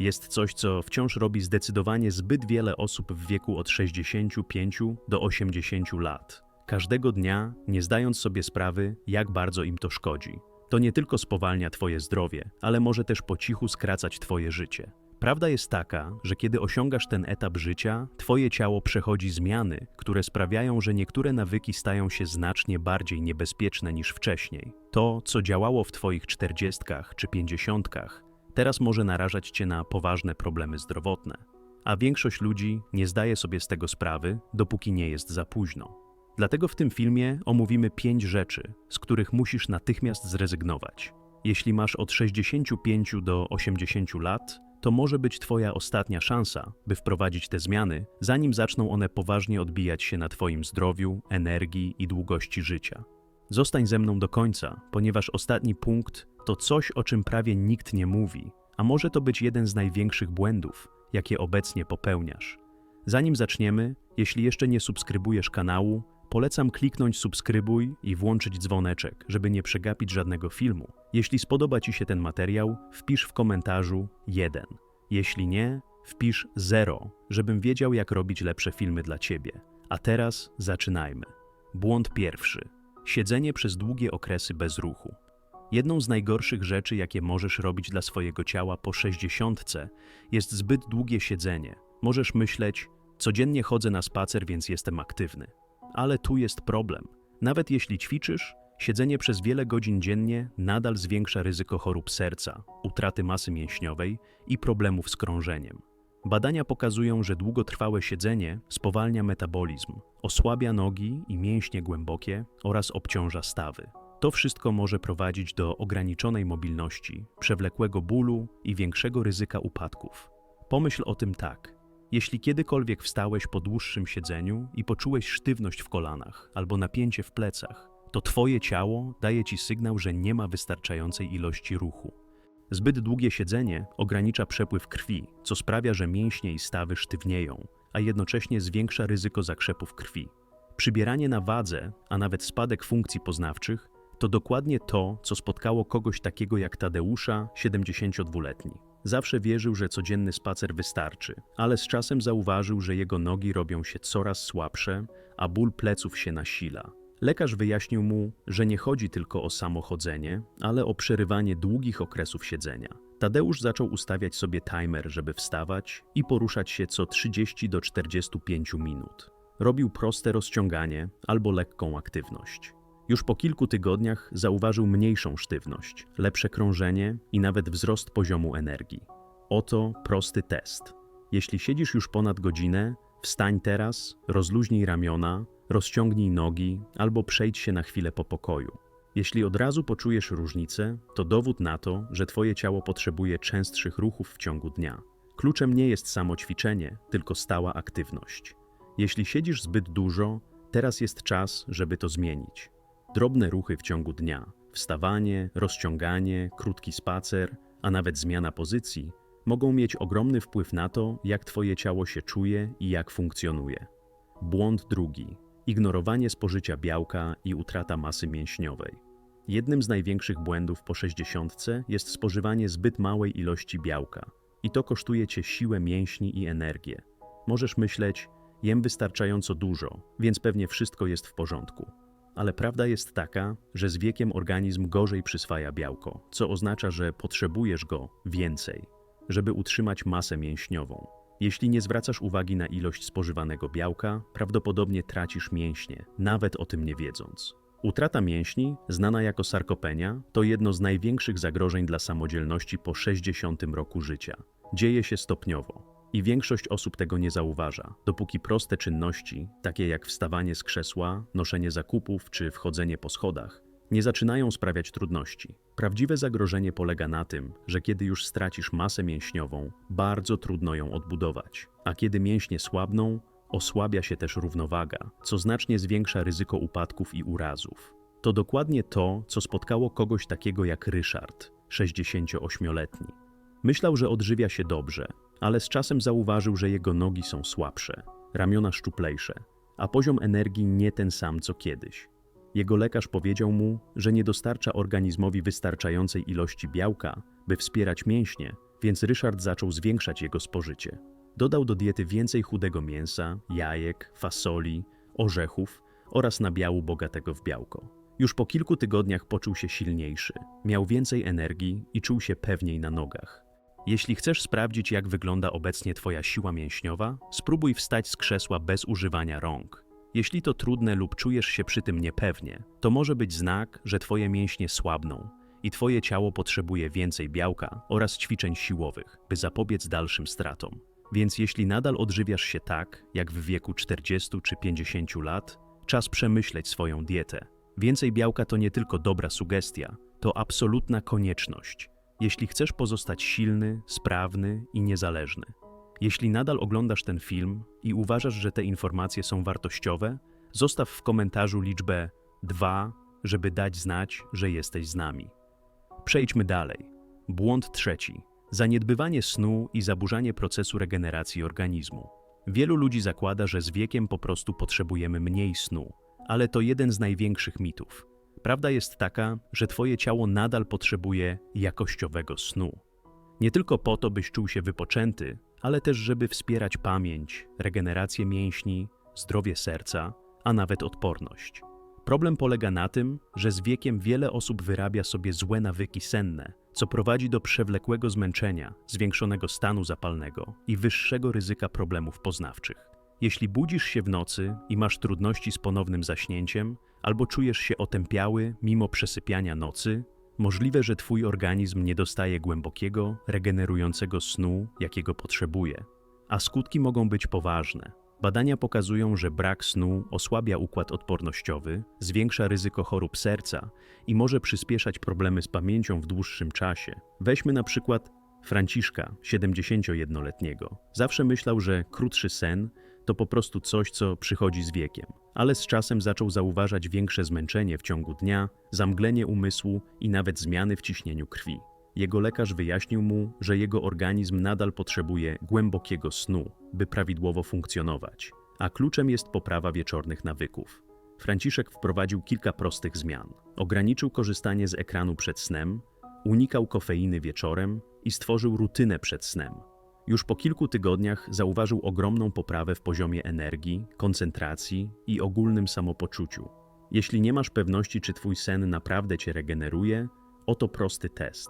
jest coś, co wciąż robi zdecydowanie zbyt wiele osób w wieku od 65 do 80 lat. Każdego dnia, nie zdając sobie sprawy, jak bardzo im to szkodzi. To nie tylko spowalnia Twoje zdrowie, ale może też po cichu skracać Twoje życie. Prawda jest taka, że kiedy osiągasz ten etap życia, Twoje ciało przechodzi zmiany, które sprawiają, że niektóre nawyki stają się znacznie bardziej niebezpieczne niż wcześniej. To, co działało w Twoich czterdziestkach czy pięćdziesiątkach, teraz może narażać Cię na poważne problemy zdrowotne. A większość ludzi nie zdaje sobie z tego sprawy, dopóki nie jest za późno. Dlatego w tym filmie omówimy pięć rzeczy, z których musisz natychmiast zrezygnować. Jeśli masz od 65 do 80 lat, to może być Twoja ostatnia szansa, by wprowadzić te zmiany, zanim zaczną one poważnie odbijać się na Twoim zdrowiu, energii i długości życia. Zostań ze mną do końca, ponieważ ostatni punkt to coś, o czym prawie nikt nie mówi, a może to być jeden z największych błędów, jakie obecnie popełniasz. Zanim zaczniemy, jeśli jeszcze nie subskrybujesz kanału, polecam kliknąć subskrybuj i włączyć dzwoneczek, żeby nie przegapić żadnego filmu. Jeśli spodoba Ci się ten materiał, wpisz w komentarzu 1. Jeśli nie, wpisz 0, żebym wiedział, jak robić lepsze filmy dla Ciebie. A teraz zaczynajmy. Błąd pierwszy. Siedzenie przez długie okresy bez ruchu. Jedną z najgorszych rzeczy, jakie możesz robić dla swojego ciała po 60 jest zbyt długie siedzenie. Możesz myśleć, codziennie chodzę na spacer, więc jestem aktywny. Ale tu jest problem. Nawet jeśli ćwiczysz, siedzenie przez wiele godzin dziennie nadal zwiększa ryzyko chorób serca, utraty masy mięśniowej i problemów z krążeniem. Badania pokazują, że długotrwałe siedzenie spowalnia metabolizm, osłabia nogi i mięśnie głębokie oraz obciąża stawy. To wszystko może prowadzić do ograniczonej mobilności, przewlekłego bólu i większego ryzyka upadków. Pomyśl o tym tak. Jeśli kiedykolwiek wstałeś po dłuższym siedzeniu i poczułeś sztywność w kolanach albo napięcie w plecach, to Twoje ciało daje Ci sygnał, że nie ma wystarczającej ilości ruchu. Zbyt długie siedzenie ogranicza przepływ krwi, co sprawia, że mięśnie i stawy sztywnieją, a jednocześnie zwiększa ryzyko zakrzepów krwi. Przybieranie na wadze, a nawet spadek funkcji poznawczych, to dokładnie to, co spotkało kogoś takiego jak Tadeusza, 72-letni. Zawsze wierzył, że codzienny spacer wystarczy, ale z czasem zauważył, że jego nogi robią się coraz słabsze, a ból pleców się nasila. Lekarz wyjaśnił mu, że nie chodzi tylko o samochodzenie, ale o przerywanie długich okresów siedzenia. Tadeusz zaczął ustawiać sobie timer, żeby wstawać i poruszać się co 30 do 45 minut. Robił proste rozciąganie albo lekką aktywność. Już po kilku tygodniach zauważył mniejszą sztywność, lepsze krążenie i nawet wzrost poziomu energii. Oto prosty test. Jeśli siedzisz już ponad godzinę, wstań teraz, rozluźnij ramiona, rozciągnij nogi albo przejdź się na chwilę po pokoju. Jeśli od razu poczujesz różnicę, to dowód na to, że Twoje ciało potrzebuje częstszych ruchów w ciągu dnia. Kluczem nie jest samo ćwiczenie, tylko stała aktywność. Jeśli siedzisz zbyt dużo, teraz jest czas, żeby to zmienić. Drobne ruchy w ciągu dnia, wstawanie, rozciąganie, krótki spacer, a nawet zmiana pozycji mogą mieć ogromny wpływ na to, jak Twoje ciało się czuje i jak funkcjonuje. Błąd drugi ignorowanie spożycia białka i utrata masy mięśniowej. Jednym z największych błędów po 60 jest spożywanie zbyt małej ilości białka i to kosztuje cię siłę mięśni i energię. Możesz myśleć, jem wystarczająco dużo, więc pewnie wszystko jest w porządku. Ale prawda jest taka, że z wiekiem organizm gorzej przyswaja białko, co oznacza, że potrzebujesz go więcej, żeby utrzymać masę mięśniową. Jeśli nie zwracasz uwagi na ilość spożywanego białka, prawdopodobnie tracisz mięśnie, nawet o tym nie wiedząc. Utrata mięśni, znana jako sarkopenia, to jedno z największych zagrożeń dla samodzielności po 60 roku życia. Dzieje się stopniowo i większość osób tego nie zauważa, dopóki proste czynności, takie jak wstawanie z krzesła, noszenie zakupów czy wchodzenie po schodach, nie zaczynają sprawiać trudności. Prawdziwe zagrożenie polega na tym, że kiedy już stracisz masę mięśniową, bardzo trudno ją odbudować, a kiedy mięśnie słabną, osłabia się też równowaga, co znacznie zwiększa ryzyko upadków i urazów. To dokładnie to, co spotkało kogoś takiego jak Ryszard, 68-letni. Myślał, że odżywia się dobrze, ale z czasem zauważył, że jego nogi są słabsze, ramiona szczuplejsze, a poziom energii nie ten sam co kiedyś. Jego lekarz powiedział mu, że nie dostarcza organizmowi wystarczającej ilości białka, by wspierać mięśnie, więc Ryszard zaczął zwiększać jego spożycie. Dodał do diety więcej chudego mięsa, jajek, fasoli, orzechów oraz nabiału bogatego w białko. Już po kilku tygodniach poczuł się silniejszy, miał więcej energii i czuł się pewniej na nogach. Jeśli chcesz sprawdzić, jak wygląda obecnie Twoja siła mięśniowa, spróbuj wstać z krzesła bez używania rąk. Jeśli to trudne lub czujesz się przy tym niepewnie, to może być znak, że Twoje mięśnie słabną i Twoje ciało potrzebuje więcej białka oraz ćwiczeń siłowych, by zapobiec dalszym stratom. Więc jeśli nadal odżywiasz się tak, jak w wieku 40 czy 50 lat, czas przemyśleć swoją dietę. Więcej białka to nie tylko dobra sugestia, to absolutna konieczność, jeśli chcesz pozostać silny, sprawny i niezależny. Jeśli nadal oglądasz ten film i uważasz, że te informacje są wartościowe, zostaw w komentarzu liczbę 2, żeby dać znać, że jesteś z nami. Przejdźmy dalej. Błąd trzeci. Zaniedbywanie snu i zaburzanie procesu regeneracji organizmu. Wielu ludzi zakłada, że z wiekiem po prostu potrzebujemy mniej snu, ale to jeden z największych mitów. Prawda jest taka, że Twoje ciało nadal potrzebuje jakościowego snu. Nie tylko po to, byś czuł się wypoczęty, ale też, żeby wspierać pamięć, regenerację mięśni, zdrowie serca, a nawet odporność. Problem polega na tym, że z wiekiem wiele osób wyrabia sobie złe nawyki senne, co prowadzi do przewlekłego zmęczenia, zwiększonego stanu zapalnego i wyższego ryzyka problemów poznawczych. Jeśli budzisz się w nocy i masz trudności z ponownym zaśnięciem, albo czujesz się otępiały mimo przesypiania nocy, możliwe, że Twój organizm nie dostaje głębokiego, regenerującego snu, jakiego potrzebuje. A skutki mogą być poważne. Badania pokazują, że brak snu osłabia układ odpornościowy, zwiększa ryzyko chorób serca i może przyspieszać problemy z pamięcią w dłuższym czasie. Weźmy na przykład Franciszka, 71-letniego. Zawsze myślał, że krótszy sen to po prostu coś, co przychodzi z wiekiem, ale z czasem zaczął zauważać większe zmęczenie w ciągu dnia, zamglenie umysłu i nawet zmiany w ciśnieniu krwi. Jego lekarz wyjaśnił mu, że jego organizm nadal potrzebuje głębokiego snu, by prawidłowo funkcjonować, a kluczem jest poprawa wieczornych nawyków. Franciszek wprowadził kilka prostych zmian. Ograniczył korzystanie z ekranu przed snem, unikał kofeiny wieczorem i stworzył rutynę przed snem. Już po kilku tygodniach zauważył ogromną poprawę w poziomie energii, koncentracji i ogólnym samopoczuciu. Jeśli nie masz pewności, czy twój sen naprawdę cię regeneruje, oto prosty test.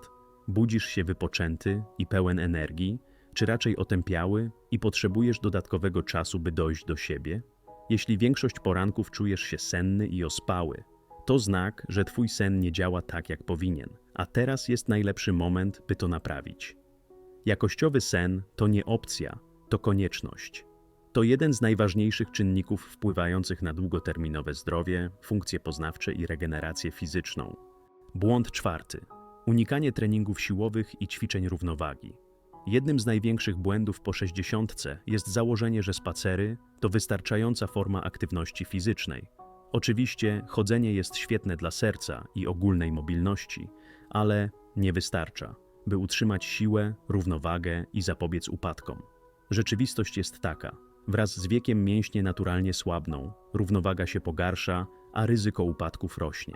Budzisz się wypoczęty i pełen energii, czy raczej otępiały i potrzebujesz dodatkowego czasu, by dojść do siebie? Jeśli większość poranków czujesz się senny i ospały, to znak, że twój sen nie działa tak, jak powinien, a teraz jest najlepszy moment, by to naprawić. Jakościowy sen to nie opcja, to konieczność. To jeden z najważniejszych czynników wpływających na długoterminowe zdrowie, funkcje poznawcze i regenerację fizyczną. Błąd czwarty. Unikanie treningów siłowych i ćwiczeń równowagi. Jednym z największych błędów po 60 jest założenie, że spacery to wystarczająca forma aktywności fizycznej. Oczywiście chodzenie jest świetne dla serca i ogólnej mobilności, ale nie wystarcza, by utrzymać siłę, równowagę i zapobiec upadkom. Rzeczywistość jest taka: wraz z wiekiem mięśnie naturalnie słabną, równowaga się pogarsza, a ryzyko upadków rośnie.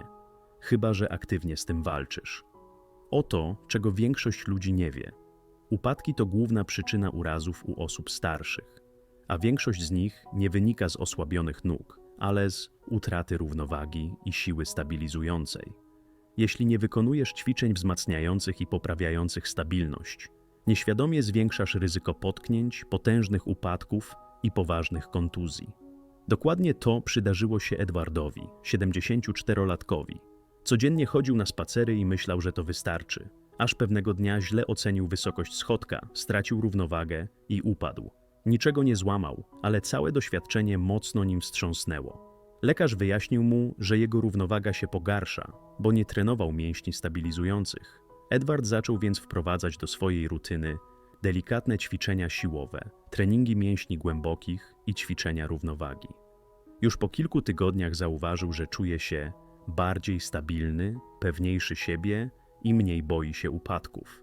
Chyba, że aktywnie z tym walczysz. Oto, czego większość ludzi nie wie. Upadki to główna przyczyna urazów u osób starszych, a większość z nich nie wynika z osłabionych nóg, ale z utraty równowagi i siły stabilizującej. Jeśli nie wykonujesz ćwiczeń wzmacniających i poprawiających stabilność, nieświadomie zwiększasz ryzyko potknięć, potężnych upadków i poważnych kontuzji. Dokładnie to przydarzyło się Edwardowi, 74-latkowi. Codziennie chodził na spacery i myślał, że to wystarczy, aż pewnego dnia źle ocenił wysokość schodka, stracił równowagę i upadł. Niczego nie złamał, ale całe doświadczenie mocno nim wstrząsnęło. Lekarz wyjaśnił mu, że jego równowaga się pogarsza, bo nie trenował mięśni stabilizujących. Edward zaczął więc wprowadzać do swojej rutyny delikatne ćwiczenia siłowe, treningi mięśni głębokich i ćwiczenia równowagi. Już po kilku tygodniach zauważył, że czuje się bardziej stabilny, pewniejszy siebie i mniej boi się upadków.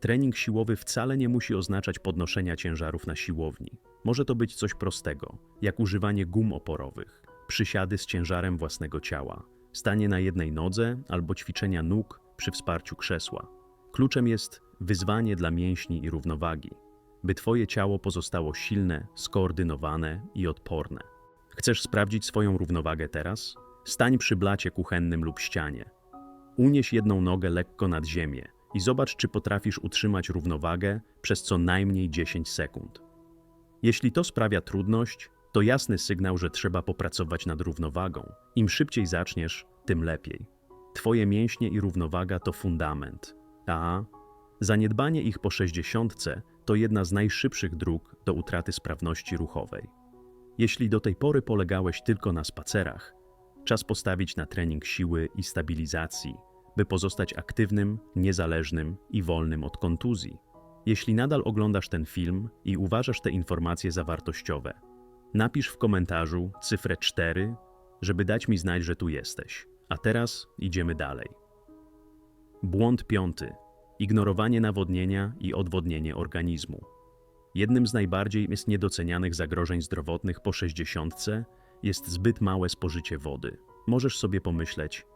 Trening siłowy wcale nie musi oznaczać podnoszenia ciężarów na siłowni. Może to być coś prostego, jak używanie gum oporowych, przysiady z ciężarem własnego ciała, stanie na jednej nodze albo ćwiczenia nóg przy wsparciu krzesła. Kluczem jest wyzwanie dla mięśni i równowagi, by Twoje ciało pozostało silne, skoordynowane i odporne. Chcesz sprawdzić swoją równowagę teraz? Stań przy blacie kuchennym lub ścianie. Unieś jedną nogę lekko nad ziemię i zobacz, czy potrafisz utrzymać równowagę przez co najmniej 10 sekund. Jeśli to sprawia trudność, to jasny sygnał, że trzeba popracować nad równowagą. Im szybciej zaczniesz, tym lepiej. Twoje mięśnie i równowaga to fundament. A zaniedbanie ich po 60 to jedna z najszybszych dróg do utraty sprawności ruchowej. Jeśli do tej pory polegałeś tylko na spacerach, czas postawić na trening siły i stabilizacji, by pozostać aktywnym, niezależnym i wolnym od kontuzji. Jeśli nadal oglądasz ten film i uważasz te informacje za wartościowe, napisz w komentarzu cyfrę 4, żeby dać mi znać, że tu jesteś. A teraz idziemy dalej. Błąd piąty. Ignorowanie nawodnienia i odwodnienie organizmu. Jednym z najbardziej jest niedocenianych zagrożeń zdrowotnych po 60 jest zbyt małe spożycie wody. Możesz sobie pomyśleć,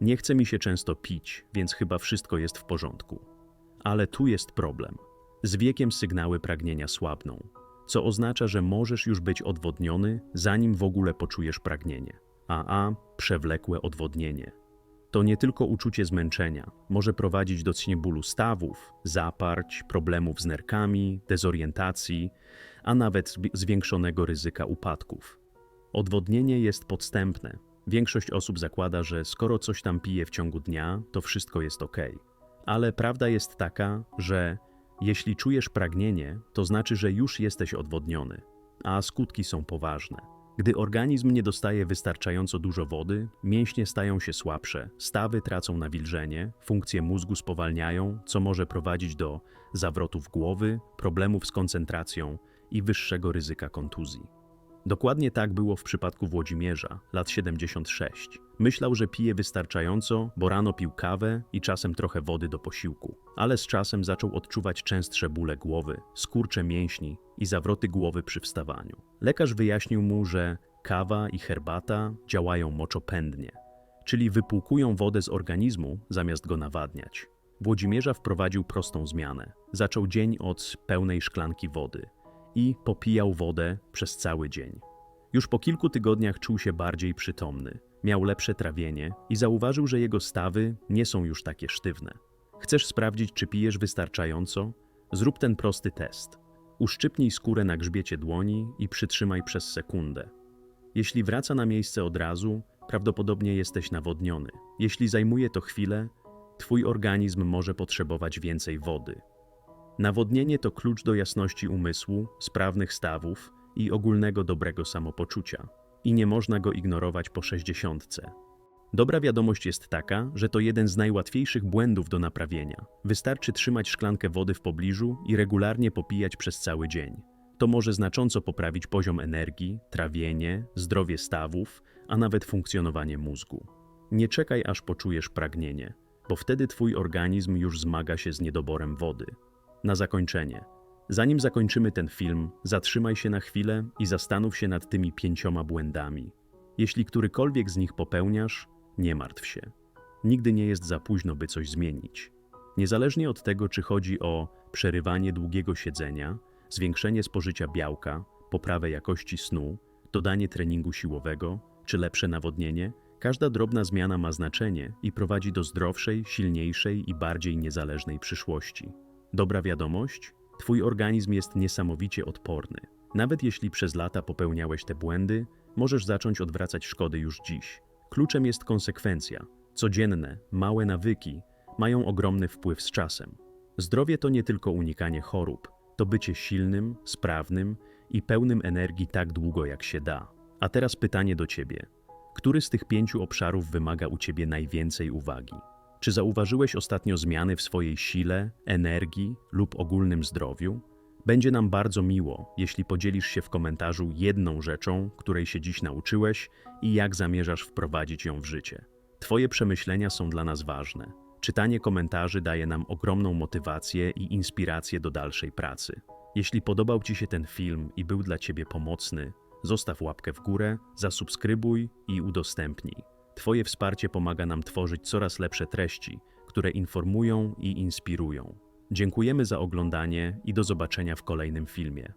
nie chce mi się często pić, więc chyba wszystko jest w porządku. Ale tu jest problem. Z wiekiem sygnały pragnienia słabną, co oznacza, że możesz już być odwodniony, zanim w ogóle poczujesz pragnienie. A a przewlekłe odwodnienie. To nie tylko uczucie zmęczenia, może prowadzić do bólu stawów, zaparć, problemów z nerkami, dezorientacji, a nawet zwiększonego ryzyka upadków. Odwodnienie jest podstępne. Większość osób zakłada, że skoro coś tam pije w ciągu dnia, to wszystko jest ok. Ale prawda jest taka, że jeśli czujesz pragnienie, to znaczy, że już jesteś odwodniony, a skutki są poważne. Gdy organizm nie dostaje wystarczająco dużo wody, mięśnie stają się słabsze, stawy tracą nawilżenie, funkcje mózgu spowalniają, co może prowadzić do zawrotów głowy, problemów z koncentracją i wyższego ryzyka kontuzji. Dokładnie tak było w przypadku Włodzimierza, lat 76. Myślał, że pije wystarczająco, bo rano pił kawę i czasem trochę wody do posiłku. Ale z czasem zaczął odczuwać częstsze bóle głowy, skurcze mięśni i zawroty głowy przy wstawaniu. Lekarz wyjaśnił mu, że kawa i herbata działają moczopędnie, czyli wypłukują wodę z organizmu zamiast go nawadniać. Włodzimierza wprowadził prostą zmianę. Zaczął dzień od pełnej szklanki wody i popijał wodę przez cały dzień. Już po kilku tygodniach czuł się bardziej przytomny, miał lepsze trawienie i zauważył, że jego stawy nie są już takie sztywne. Chcesz sprawdzić, czy pijesz wystarczająco? Zrób ten prosty test. Uszczypnij skórę na grzbiecie dłoni i przytrzymaj przez sekundę. Jeśli wraca na miejsce od razu, prawdopodobnie jesteś nawodniony. Jeśli zajmuje to chwilę, twój organizm może potrzebować więcej wody. Nawodnienie to klucz do jasności umysłu, sprawnych stawów i ogólnego dobrego samopoczucia. I nie można go ignorować po sześćdziesiątce. Dobra wiadomość jest taka, że to jeden z najłatwiejszych błędów do naprawienia. Wystarczy trzymać szklankę wody w pobliżu i regularnie popijać przez cały dzień. To może znacząco poprawić poziom energii, trawienie, zdrowie stawów, a nawet funkcjonowanie mózgu. Nie czekaj aż poczujesz pragnienie, bo wtedy twój organizm już zmaga się z niedoborem wody. Na zakończenie. Zanim zakończymy ten film, zatrzymaj się na chwilę i zastanów się nad tymi pięcioma błędami. Jeśli którykolwiek z nich popełniasz, nie martw się. Nigdy nie jest za późno, by coś zmienić. Niezależnie od tego, czy chodzi o przerywanie długiego siedzenia, zwiększenie spożycia białka, poprawę jakości snu, dodanie treningu siłowego czy lepsze nawodnienie, każda drobna zmiana ma znaczenie i prowadzi do zdrowszej, silniejszej i bardziej niezależnej przyszłości. Dobra wiadomość? Twój organizm jest niesamowicie odporny. Nawet jeśli przez lata popełniałeś te błędy, możesz zacząć odwracać szkody już dziś. Kluczem jest konsekwencja. Codzienne, małe nawyki mają ogromny wpływ z czasem. Zdrowie to nie tylko unikanie chorób, to bycie silnym, sprawnym i pełnym energii tak długo jak się da. A teraz pytanie do ciebie. Który z tych pięciu obszarów wymaga u ciebie najwięcej uwagi? Czy zauważyłeś ostatnio zmiany w swojej sile, energii lub ogólnym zdrowiu? Będzie nam bardzo miło, jeśli podzielisz się w komentarzu jedną rzeczą, której się dziś nauczyłeś i jak zamierzasz wprowadzić ją w życie. Twoje przemyślenia są dla nas ważne. Czytanie komentarzy daje nam ogromną motywację i inspirację do dalszej pracy. Jeśli podobał Ci się ten film i był dla Ciebie pomocny, zostaw łapkę w górę, zasubskrybuj i udostępnij. Twoje wsparcie pomaga nam tworzyć coraz lepsze treści, które informują i inspirują. Dziękujemy za oglądanie i do zobaczenia w kolejnym filmie.